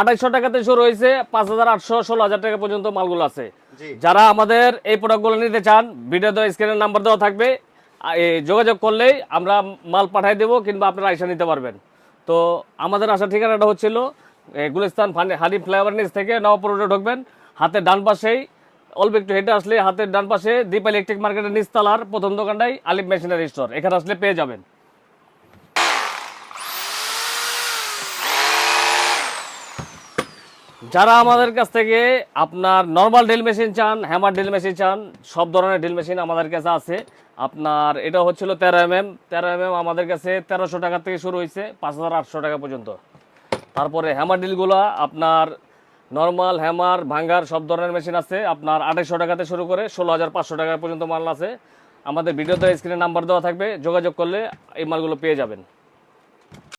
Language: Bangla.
আড়াইশো টাকাতে শুরু হয়েছে পাঁচ হাজার আটশো ষোলো হাজার টাকা পর্যন্ত মালগুলো আছে। যারা আমাদের এই প্রোডাক্টগুলো নিতে চান ভিডিও দেওয়া স্ক্রিনের নাম্বার দেওয়া থাকবে। এই যোগাযোগ করলেই আমরা মাল পাঠিয়ে দেবো কিংবা আপনারা আইসা নিতে পারবেন। তো আমাদের আসার ঠিকানাটা হচ্ছিল গুলিস্তান হানি ফ্লাইওভার নিচ থেকে নবাবপুর রোডে ঢুকবেন। হাতের ডান পাশেই অল্প একটু হেঁটে আসলে হাতের ডান পাশে দীপা ইলেকট্রিক মার্কেটের নিচতলার প্রথম দোকানটাই আলিফ মেশিনারি স্টোর এখানে আসলে পেয়ে যাবেন। যারা আমাদের কাছ থেকে আপনার নর্মাল ড্রিল মেশিন চান হ্যামার ড্রিল মেশিন চান, সব ধরনের ড্রিল মেশিন আমাদের কাছে আছে। আপনার এটা হচ্ছিল তেরো এম এম তেরো এম এম আমাদের কাছে তেরোশো টাকা থেকে শুরু হয়েছে, পাঁচ হাজার আটশো টাকা পর্যন্ত। তারপরে হ্যামার ড্রিলগুলো আপনার নর্মাল হ্যামার ভাঙ্গার সব ধরনের মেশিন আছে। আপনার আঠাইশশো টাকাতে শুরু করে ষোলো হাজার পাঁচশো টাকা পর্যন্ত মাল আছে। আমাদের ভিডিওতে স্ক্রিনে নাম্বার দেওয়া থাকবে, যোগাযোগ করলে এই মালগুলো পেয়ে যাবেন।